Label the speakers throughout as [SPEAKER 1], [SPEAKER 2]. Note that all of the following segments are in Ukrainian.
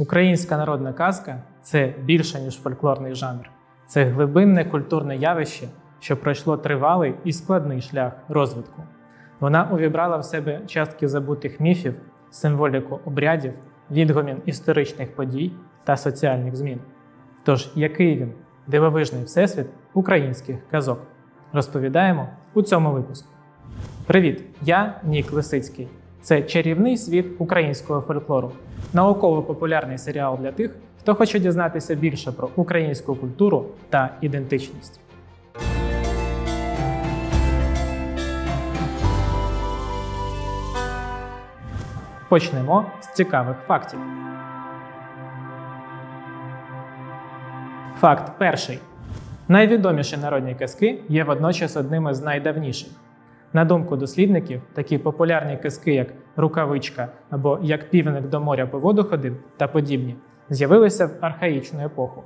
[SPEAKER 1] Українська народна казка це більше, ніж фольклорний жанр. Це глибинне культурне явище, що пройшло тривалий і складний шлях розвитку. Вона увібрала в себе частки забутих міфів, символіку обрядів, відгомін історичних подій та соціальних змін. Тож, який він дивовижний всесвіт українських казок? Розповідаємо у цьому випуску. Привіт! Я Нік Лисицький. Це чарівний світ українського фольклору, науково-популярний серіал для тих, хто хоче дізнатися більше про українську культуру та ідентичність. Почнемо з цікавих фактів. Факт перший. Найвідоміші народні казки є водночас одними з найдавніших. На думку дослідників, такі популярні казки, як рукавичка або як півник до моря по воду ходив та подібні, з'явилися в архаїчну епоху.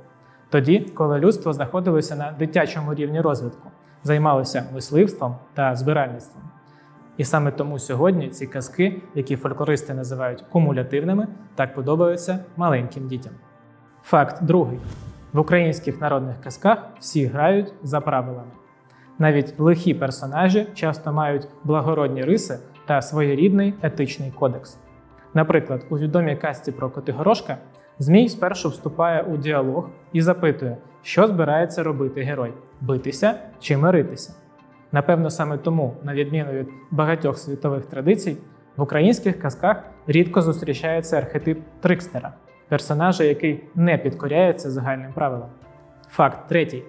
[SPEAKER 1] Тоді, коли людство знаходилося на дитячому рівні розвитку, займалося мисливством та збиральництвом. І саме тому сьогодні ці казки, які фольклористи називають кумулятивними, так подобаються маленьким дітям. Факт другий: в українських народних казках всі грають за правилами. Навіть лихі персонажі часто мають благородні риси та своєрідний етичний кодекс. Наприклад, у відомій казці про Котигорошка Змій спершу вступає у діалог і запитує, що збирається робити герой битися чи миритися. Напевно, саме тому, на відміну від багатьох світових традицій, в українських казках рідко зустрічається архетип трикстера, персонажа, який не підкоряється загальним правилам. Факт третій.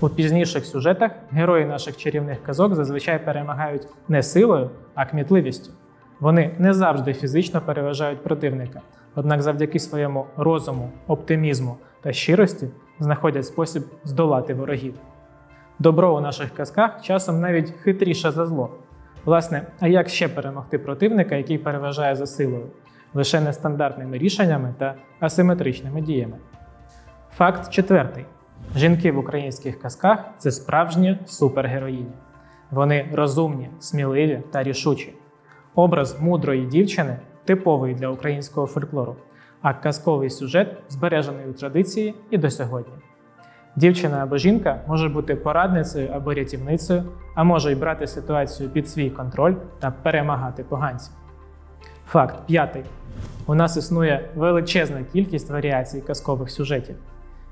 [SPEAKER 1] У пізніших сюжетах герої наших чарівних казок зазвичай перемагають не силою, а кмітливістю. Вони не завжди фізично переважають противника, однак завдяки своєму розуму, оптимізму та щирості знаходять спосіб здолати ворогів. Добро у наших казках часом навіть хитріше за зло. Власне, а як ще перемогти противника, який переважає за силою? Лише нестандартними рішеннями та асиметричними діями. Факт четвертий: жінки в українських казках це справжні супергероїні. Вони розумні, сміливі та рішучі. Образ мудрої дівчини типовий для українського фольклору, а казковий сюжет збережений у традиції і до сьогодні. Дівчина або жінка може бути порадницею або рятівницею, а може й брати ситуацію під свій контроль та перемагати поганців. Факт п'ятий: у нас існує величезна кількість варіацій казкових сюжетів.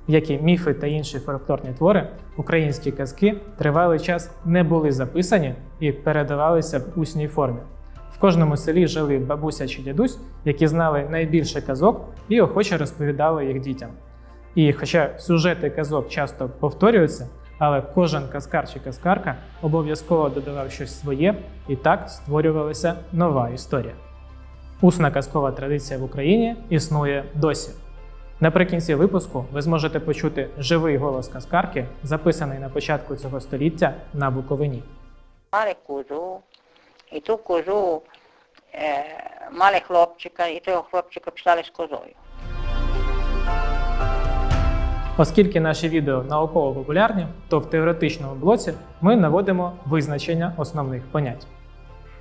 [SPEAKER 1] Як і міфи та інші фольклорні твори, українські казки тривалий час не були записані і передавалися в усній формі. В кожному селі жили бабуся чи дідусь, які знали найбільше казок і охоче розповідали їх дітям. І хоча сюжети казок часто повторюються, але кожен казкар чи казкарка обов'язково додавав щось своє, і так створювалася нова історія. Усна казкова традиція в Україні існує досі. Наприкінці випуску ви зможете почути живий голос казкарки, записаний на початку цього століття на Буковині.
[SPEAKER 2] мали козу, і ту козу е, мали хлопчика, і того хлопчика писали з козою.
[SPEAKER 1] Оскільки наші відео науково популярні, то в теоретичному блоці ми наводимо визначення основних понять.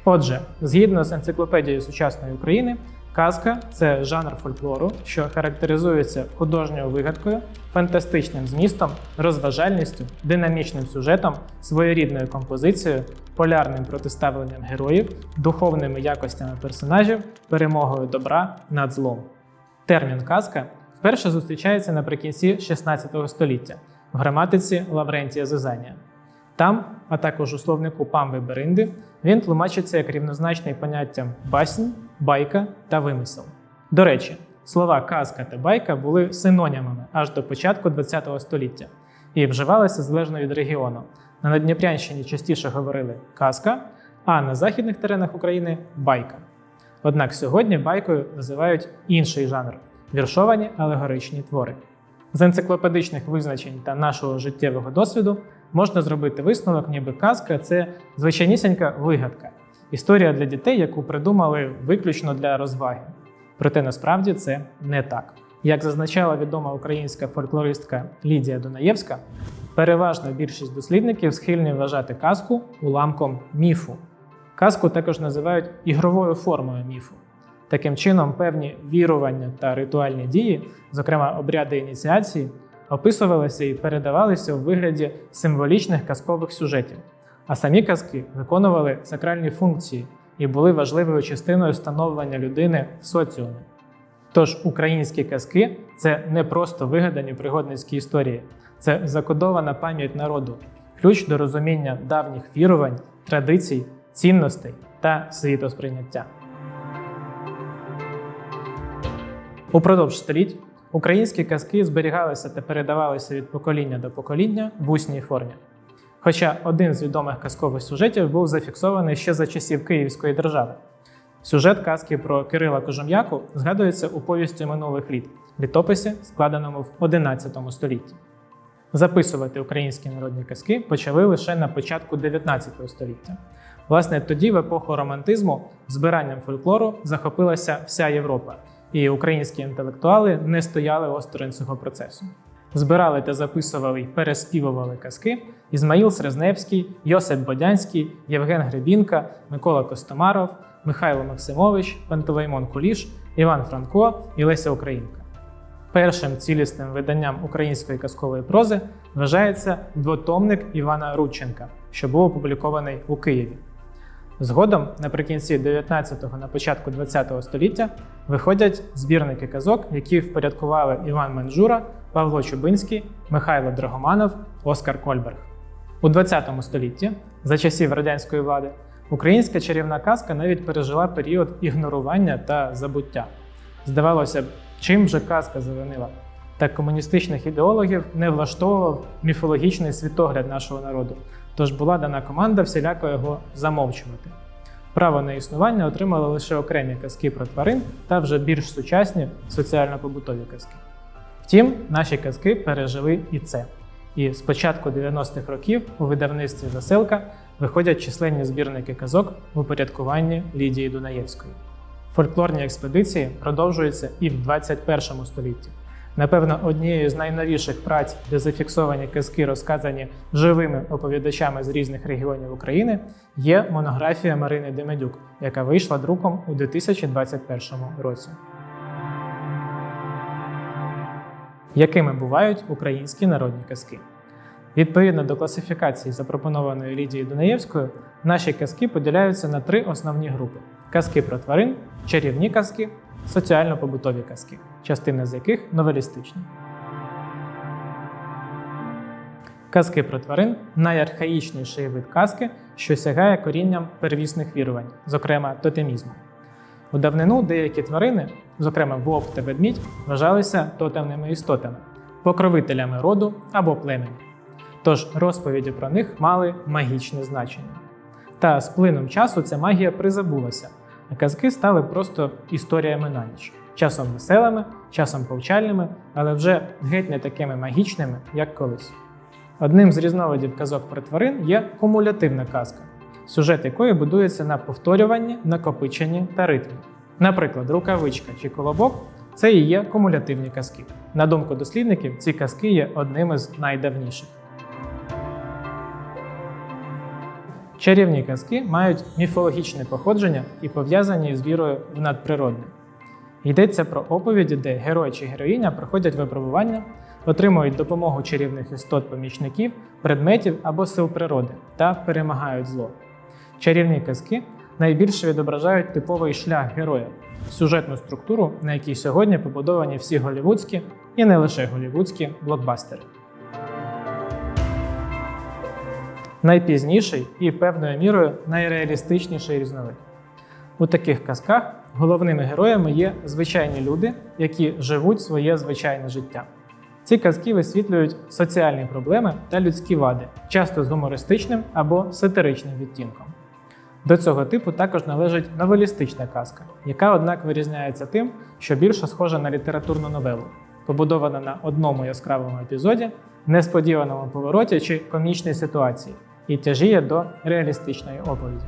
[SPEAKER 1] Отже, згідно з енциклопедією сучасної України, казка це жанр фольклору, що характеризується художньою вигадкою, фантастичним змістом, розважальністю, динамічним сюжетом, своєрідною композицією, полярним протиставленням героїв, духовними якостями персонажів, перемогою добра над злом. Термін казка вперше зустрічається наприкінці 16 століття в граматиці Лаврентія Зизанія. Там, а також у словнику Памби Беринди, він тлумачиться як рівнозначний поняттям баснь, байка та вимисел. До речі, слова казка та байка були синонімами аж до початку ХХ століття і вживалися залежно від регіону. На Надніпрянщині частіше говорили казка, а на західних теренах України байка. Однак сьогодні байкою називають інший жанр віршовані алегоричні твори. З енциклопедичних визначень та нашого життєвого досвіду можна зробити висновок, ніби казка це звичайнісінька вигадка, історія для дітей, яку придумали виключно для розваги. Проте насправді це не так. Як зазначала відома українська фольклористка Лідія Дунаєвська, переважна більшість дослідників схильні вважати казку уламком міфу. Казку також називають ігровою формою міфу. Таким чином, певні вірування та ритуальні дії, зокрема обряди ініціації, описувалися і передавалися у вигляді символічних казкових сюжетів, а самі казки виконували сакральні функції і були важливою частиною становлення людини в соціумі. Тож українські казки це не просто вигадані пригодницькі історії, це закодована пам'ять народу, ключ до розуміння давніх вірувань, традицій, цінностей та світосприйняття. Упродовж століть українські казки зберігалися та передавалися від покоління до покоління в усній формі. Хоча один з відомих казкових сюжетів був зафіксований ще за часів Київської держави. Сюжет казки про Кирила Кожум'яку згадується у повісті минулих літ, літописі, складеному в XI столітті. Записувати українські народні казки почали лише на початку 19 століття. Власне, тоді, в епоху романтизму, збиранням фольклору захопилася вся Європа, і українські інтелектуали не стояли осторонь цього процесу. Збирали та записували й переспівували казки Ізмаїл Срезневський, Йосип Бодянський, Євген Гребінка, Микола Костомаров, Михайло Максимович, Пантелеймон Куліш, Іван Франко і Леся Українка. Першим цілісним виданням української казкової прози вважається двотомник Івана Рудченка, що був опублікований у Києві. Згодом, наприкінці 19-го на початку 20-го століття, виходять збірники казок, які впорядкували Іван Манджура, Павло Чубинський, Михайло Драгоманов, Оскар Кольберг. У 20 столітті, за часів радянської влади, українська чарівна казка навіть пережила період ігнорування та забуття. Здавалося б, чим же казка завинила? Та комуністичних ідеологів не влаштовував міфологічний світогляд нашого народу, тож була дана команда всіляко його замовчувати. Право на існування отримали лише окремі казки про тварин та вже більш сучасні соціально-побутові казки. Втім, наші казки пережили і це. І з початку 90-х років у видавництві Веселка виходять численні збірники казок в упорядкуванні Лідії Дунаєвської. Фольклорні експедиції продовжуються і в 21 столітті. Напевно, однією з найновіших праць, де зафіксовані казки, розказані живими оповідачами з різних регіонів України, є монографія Марини Демедюк, яка вийшла друком у 2021 році. Якими бувають українські народні казки? Відповідно до класифікації, запропонованої Лідією Дунаєвською, наші казки поділяються на три основні групи: казки про тварин, чарівні казки, соціально-побутові казки, частина з яких новелістичні. Казки про тварин найархаїчніший вид казки, що сягає корінням первісних вірувань, зокрема тотемізму. У давнину деякі тварини, зокрема вовк та ведмідь, вважалися тотемними істотами, покровителями роду або племені. Тож розповіді про них мали магічне значення. Та з плином часу ця магія призабулася, а казки стали просто історіями на ніч, часом веселими, часом повчальними, але вже геть не такими магічними, як колись. Одним з різновидів казок про тварин є кумулятивна казка, сюжет якої будується на повторюванні, накопиченні та ритмі. Наприклад, рукавичка чи колобок це і є кумулятивні казки. На думку дослідників, ці казки є одними з найдавніших. Чарівні казки мають міфологічне походження і пов'язані з вірою в надприродне. Йдеться про оповіді, де герой чи героїня проходять випробування, отримують допомогу чарівних істот-помічників, предметів або сил природи та перемагають зло. Чарівні казки найбільше відображають типовий шлях героя, сюжетну структуру, на якій сьогодні побудовані всі голівудські і не лише голівудські блокбастери. Найпізніший і певною мірою найреалістичніший різновид. У таких казках головними героями є звичайні люди, які живуть своє звичайне життя. Ці казки висвітлюють соціальні проблеми та людські вади, часто з гумористичним або сатиричним відтінком. До цього типу також належить новелістична казка, яка, однак, вирізняється тим, що більше схожа на літературну новелу, побудована на одному яскравому епізоді, несподіваному повороті чи комічній ситуації, і тяжіє до реалістичної оповіді.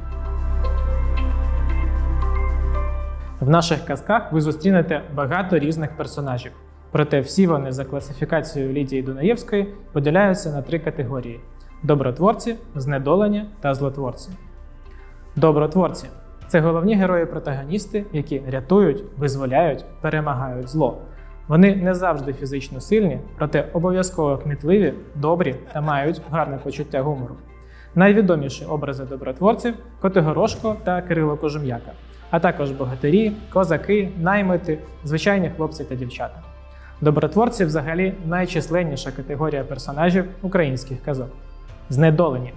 [SPEAKER 1] В наших казках ви зустрінете багато різних персонажів, проте всі вони за класифікацією Лідії Дунаєвської поділяються на три категорії: добротворці, знедолені та злотворці. Добротворці Це головні герої-протагоністи, які рятують, визволяють, перемагають зло. Вони не завжди фізично сильні, проте обов'язково кмітливі, добрі та мають гарне почуття гумору. Найвідоміші образи добротворців Котигорошко та Кирило Кожум'яка, а також богатирі, козаки, наймити, звичайні хлопці та дівчата. Добротворці взагалі найчисленніша категорія персонажів українських казок. Знедолені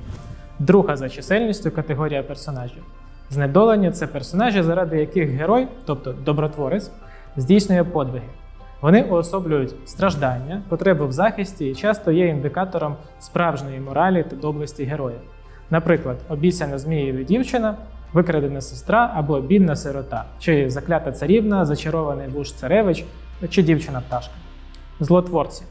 [SPEAKER 1] друга за чисельністю категорія персонажів. Знедолені це персонажі, заради яких герой, тобто добротворець, здійснює подвиги. Вони уособлюють страждання, потребу в захисті і часто є індикатором справжньої моралі та доблесті героя. Наприклад, обіцяна змією дівчина, викрадена сестра або бідна сирота, чи заклята царівна, зачарований вуж царевич, чи дівчина пташка. Злотворці.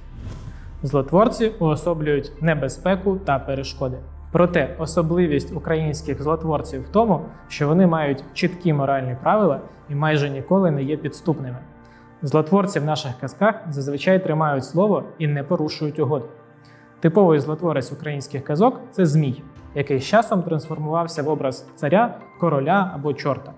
[SPEAKER 1] Злотворці уособлюють небезпеку та перешкоди. Проте особливість українських злотворців в тому, що вони мають чіткі моральні правила і майже ніколи не є підступними. Злотворці в наших казках зазвичай тримають слово і не порушують угоду. Типовий злотворець українських казок це Змій, який з часом трансформувався в образ царя, короля або чорта.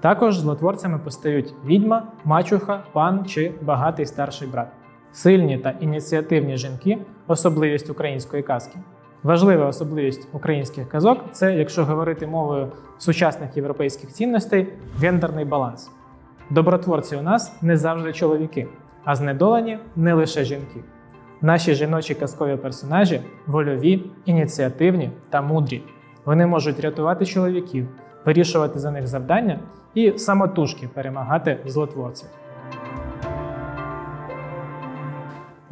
[SPEAKER 1] Також злотворцями постають відьма, мачуха, пан чи багатий старший брат. Сильні та ініціативні жінки особливість української казки. Важлива особливість українських казок це, якщо говорити мовою сучасних європейських цінностей, гендерний баланс. Добротворці у нас не завжди чоловіки, а знедолені не лише жінки. Наші жіночі казкові персонажі вольові, ініціативні та мудрі. Вони можуть рятувати чоловіків, вирішувати за них завдання і самотужки перемагати злотворців.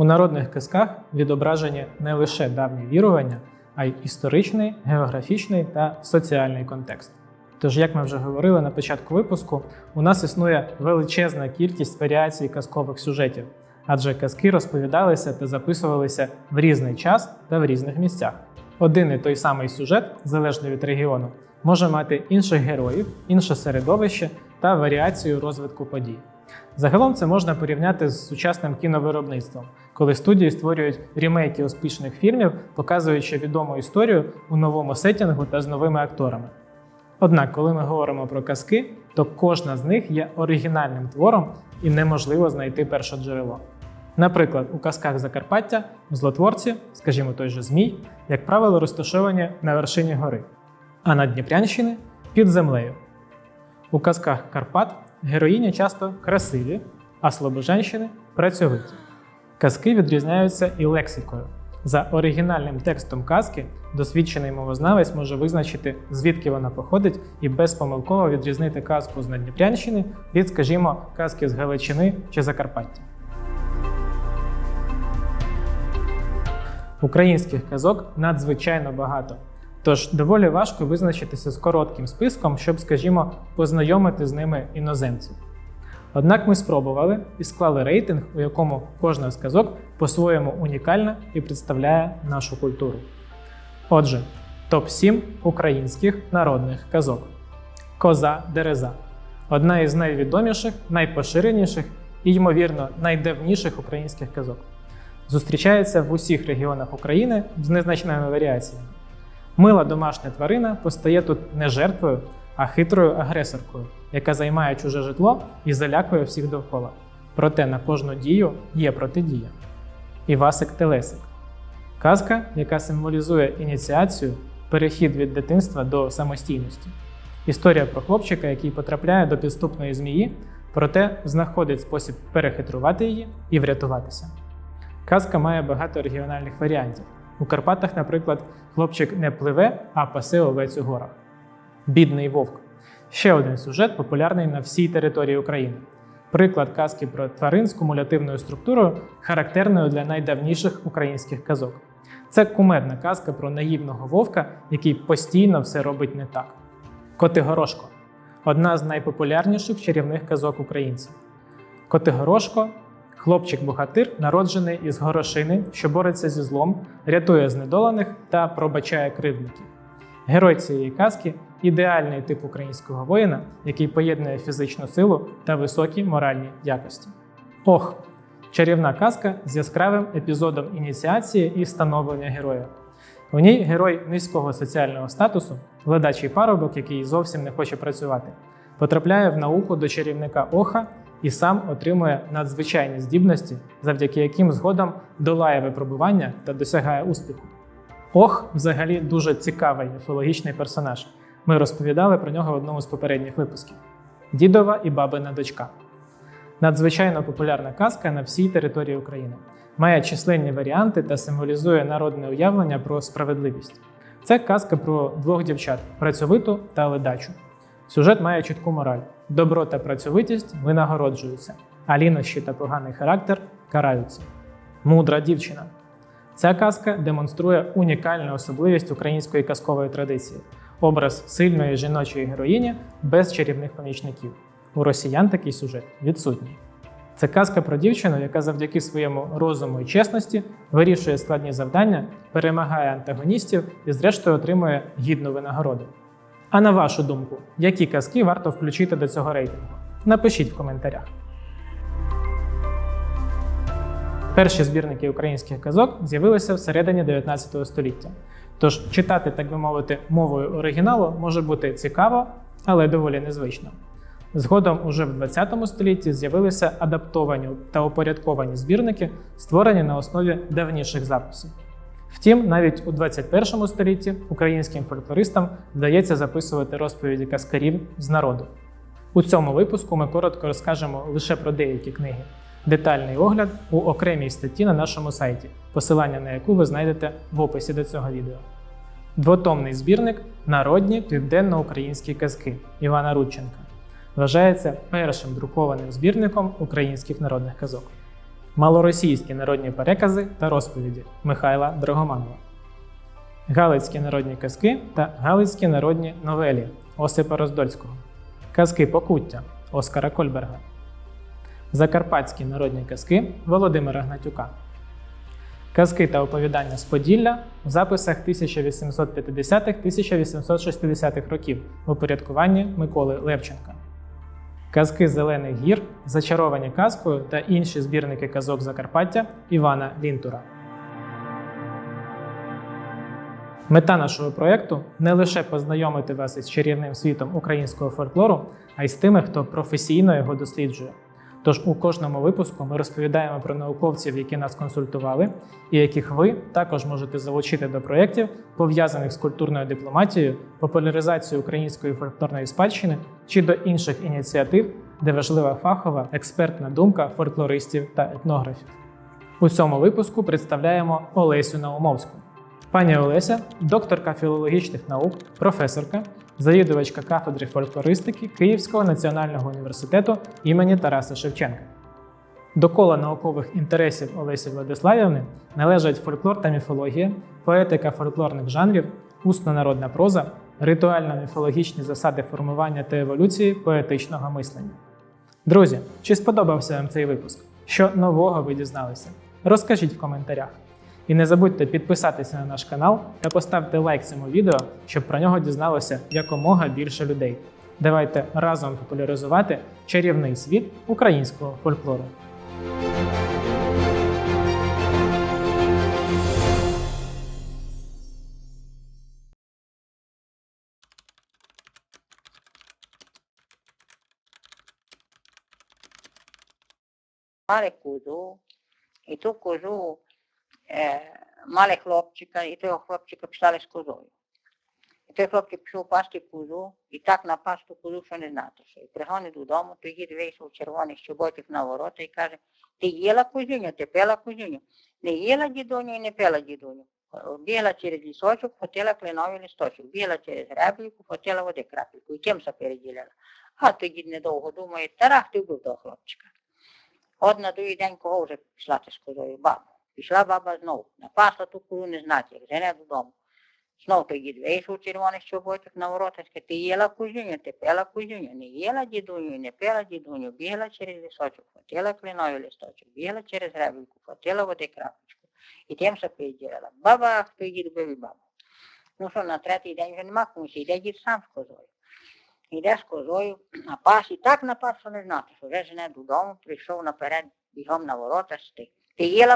[SPEAKER 1] У народних казках відображені не лише давні вірування, а й історичний, географічний та соціальний контекст. Тож, як ми вже говорили на початку випуску, у нас існує величезна кількість варіацій казкових сюжетів, адже казки розповідалися та записувалися в різний час та в різних місцях. Один і той самий сюжет, залежно від регіону, може мати інших героїв, інше середовище та варіацію розвитку подій. Загалом це можна порівняти з сучасним кіновиробництвом, коли студії створюють рімейки успішних фільмів, показуючи відому історію у новому сетінгу та з новими акторами. Однак, коли ми говоримо про казки, то кожна з них є оригінальним твором і неможливо знайти перше джерело. Наприклад, у казках Закарпаття злотворці, скажімо той же Змій, як правило, розташовані на вершині гори, а на Дніпрянщини під землею. У казках Карпат героїні часто красиві, а слобожанщини працьовиті. Казки відрізняються і лексикою. За оригінальним текстом казки досвідчений мовознавець може визначити, звідки вона походить, і безпомилково відрізнити казку з Надніпрянщини від, скажімо, казки з Галичини чи Закарпаття. Українських казок надзвичайно багато. Тож доволі важко визначитися з коротким списком, щоб, скажімо, познайомити з ними іноземців. Однак ми спробували і склали рейтинг, у якому кожна з казок по-своєму унікальна і представляє нашу культуру. Отже, топ-7 українських народних казок. Коза Дереза одна із найвідоміших, найпоширеніших і, ймовірно, найдавніших українських казок. Зустрічається в усіх регіонах України з незначними варіаціями. Мила домашня тварина постає тут не жертвою, а хитрою агресоркою, яка займає чуже житло і залякує всіх довкола. Проте на кожну дію є протидія. Івасик Телесик казка, яка символізує ініціацію, перехід від дитинства до самостійності. Історія про хлопчика, який потрапляє до підступної змії, проте знаходить спосіб перехитрувати її і врятуватися. Казка має багато регіональних варіантів. У Карпатах, наприклад, хлопчик не пливе, а пасе овець у горах. Бідний вовк ще один сюжет, популярний на всій території України. Приклад казки про тварин з кумулятивною структурою, характерною для найдавніших українських казок. Це кумедна казка про наївного вовка, який постійно все робить не так. Котигорошко одна з найпопулярніших чарівних казок українців. Котигорошко хлопчик-богатир, народжений із горошини, що бореться зі злом, рятує знедолених та пробачає кривдників. Герой цієї казки ідеальний тип українського воїна, який поєднує фізичну силу та високі моральні якості. Ох, чарівна казка з яскравим епізодом ініціації і становлення героя. У ній герой низького соціального статусу, ледачий парубок, який зовсім не хоче працювати, потрапляє в науку до чарівника Оха і сам отримує надзвичайні здібності, завдяки яким згодом долає випробування та досягає успіху. Ох, взагалі дуже цікавий міфологічний персонаж. Ми розповідали про нього в одному з попередніх випусків: Дідова і бабина дочка. Надзвичайно популярна казка на всій території України. Має численні варіанти та символізує народне уявлення про справедливість. Це казка про двох дівчат працьовиту та ледачу. Сюжет має чітку мораль: добро та працьовитість винагороджуються, а лінощі та поганий характер караються. Мудра дівчина. Ця казка демонструє унікальну особливість української казкової традиції образ сильної жіночої героїні без чарівних помічників. У росіян такий сюжет відсутній. Це казка про дівчину, яка завдяки своєму розуму і чесності вирішує складні завдання, перемагає антагоністів і, зрештою, отримує гідну винагороду. А на вашу думку, які казки варто включити до цього рейтингу? Напишіть в коментарях. Перші збірники українських казок з'явилися всередині 19 століття. Тож читати, так би мовити, мовою оригіналу може бути цікаво, але доволі незвично. Згодом уже в 20 столітті з'явилися адаптовані та упорядковані збірники, створені на основі давніших записів. Втім, навіть у 21 столітті українським фольклористам вдається записувати розповіді каскарів з народу. У цьому випуску ми коротко розкажемо лише про деякі книги. Детальний огляд у окремій статті на нашому сайті, посилання на яку ви знайдете в описі до цього відео. Двотомний збірник Народні південно-українські казки Івана Рудченка вважається першим друкованим збірником українських народних казок. Малоросійські народні перекази та розповіді Михайла Драгоманова. Галицькі народні казки та Галицькі народні новелі Осипа Роздольського. Казки Покуття Оскара Кольберга. Закарпатські народні казки Володимира Гнатюка. Казки та оповідання з Поділля в записах 1850-1860-х років в упорядкуванні Миколи Левченка. Казки Зелених гір, зачаровані казкою та інші збірники казок Закарпаття Івана Лінтура. Мета нашого проєкту не лише познайомити вас із чарівним світом українського фольклору, а й з тими, хто професійно його досліджує. Тож у кожному випуску ми розповідаємо про науковців, які нас консультували, і яких ви також можете залучити до проєктів, пов'язаних з культурною дипломатією, популяризацією української фольклорної спадщини чи до інших ініціатив, де важлива фахова експертна думка фольклористів та етнографів. У цьому випуску представляємо Олесю Наумовську. Пані Олеся, докторка філологічних наук, професорка, завідувачка кафедри фольклористики Київського національного університету імені Тараса Шевченка. До кола наукових інтересів Олесі Владиславівни належать фольклор та міфологія, поетика фольклорних жанрів, усна народна проза, ритуально-міфологічні засади формування та еволюції поетичного мислення. Друзі, чи сподобався вам цей випуск? Що нового ви дізналися? Розкажіть в коментарях. І не забудьте підписатися на наш канал та поставте лайк цьому відео, щоб про нього дізналося якомога більше людей. Давайте разом популяризувати чарівний світ українського фольклору.
[SPEAKER 2] Мали козу, і ту козу мали хлопчика, і того хлопчика писали з козою. І той хлопчик пішов пасти козу, і так напас ту козу, що не знати що. І пригонить додому, то їде вийшов червоний щоботик на ворота і каже, ти їла козюню, ти пила козюню. Не їла дідуню і не пила дідуню. Бігла через лісочок, хотіла кленовий листочок, бігла через гребліку, хотіла води крапельку, і тим се переділяла. А тоді недовго думає, тарах ти вбив того хлопчика. От на другий день кого вже пішла з козою баба. Пішла баба знов, напасла ту козу не знати, як жене додому. Знов той дід вийшов червоний щоботик на ворота, скаже, ти їла кузюню, ти пила кузюню, не їла дідуню, не пила дідуню, бігла через лісочок, хотіла клиновий листочок, бігла через гребельку, хотіла води крапочку. І тим се переділила. Баба, хто дід бив і бабу. Ну що, на третій день вже нема комусь, йде дід сам з козою. Йде з козою, напас, і так напас, що не знати, що вже жене додому, прийшов наперед, бігом на ворота, стик,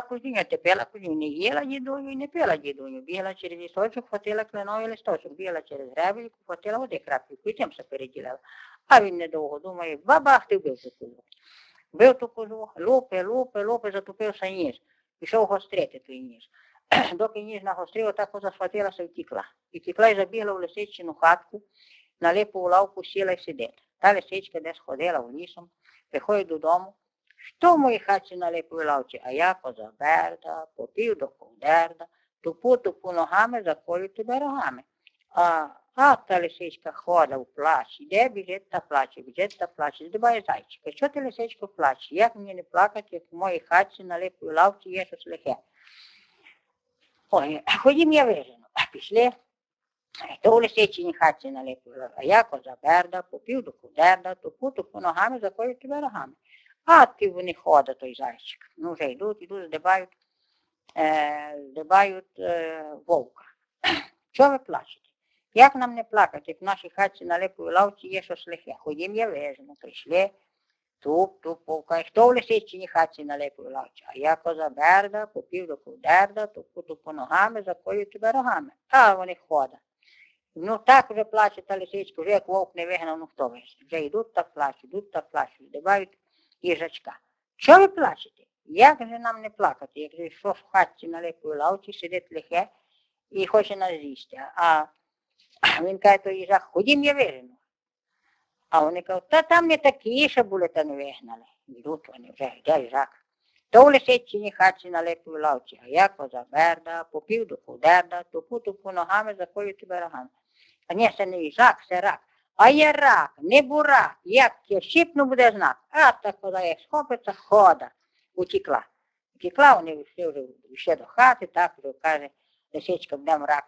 [SPEAKER 2] Кузіню, а ти пила кузіню. Не їла дідуню і не пила дідуню. Бігла через лісточок, хватила кленовий листочок, бігла через гребельку, хватила води крапельку і тим все переділяла. А він недовго думає, бабах, ти вбив ту козу. Бив ту козу, лупи, лупи, лупи, затупився ніж. Пішов гострити той ніж. Доки ніж нагострив, та коза схватилася і втікла. І втікла і забігла в лисичину хатку, на липову лавку сіла і сидить. Та лисичка десь ходила в лісом, приходить додому. Що в моїй хаті на лавці? А я коза берда, попів до ковдерда, тупу тупу ногами, заколю тебе рогами. А, а та лисичка ходить в плач, іде біжить та плаче, біжить та плаче, здибає зайчика. Що ти лисичко плаче? Як мені не плакати, як в моїй хаті на лавці є щось лихе? Ой, ходім я вижену. Пішли. То у лисичині хаті на. А я коза берда, попів до ковдерда, тупу тупу ногами, заколю тебе рогами. А ти вони ходить той зайчик. Ну вже йдуть, йдуть, здибають, е, здибають е, вовка. Чого ви плачете? Як нам не плакати, як в нашій хаті на липовій лавці є щось лихе? Ходім я вижену, прийшли, туп, туп, вовка. Хто в лисичині хаті на липовій лавці? А я коза берда, попів до ковдерда, тупу тупу ногами, закою тебе рогами. А вони ходять. Ну так вже плаче та лисичка, вже як вовк не вигнав, ну хто весь. Вже йдуть та плачуть, йдуть та плачуть, здибають їжачка. Що ви плачете? Як же нам не плакати, як же що в хаті на липовій лавці сидить лихе і хоче нас з'їсти. А він каже, то їжак, ходім я вижену. А вони кажуть, та там не такі, що були, та не вигнали. Йдуть вони вже, йде їжак. То в лисичині хаті на липовій лавці, а я коза берда, попів до ковдерда, тупу тупу ногами, закою тебе рогами. А ні, це не їжак, це рак. А є рак, не бурак, як я щипну, буде знак. А та коли як схопиться, хода, утікла. Утікла, вони вийшли вже до хати, так вже каже, лисичка, будемо рак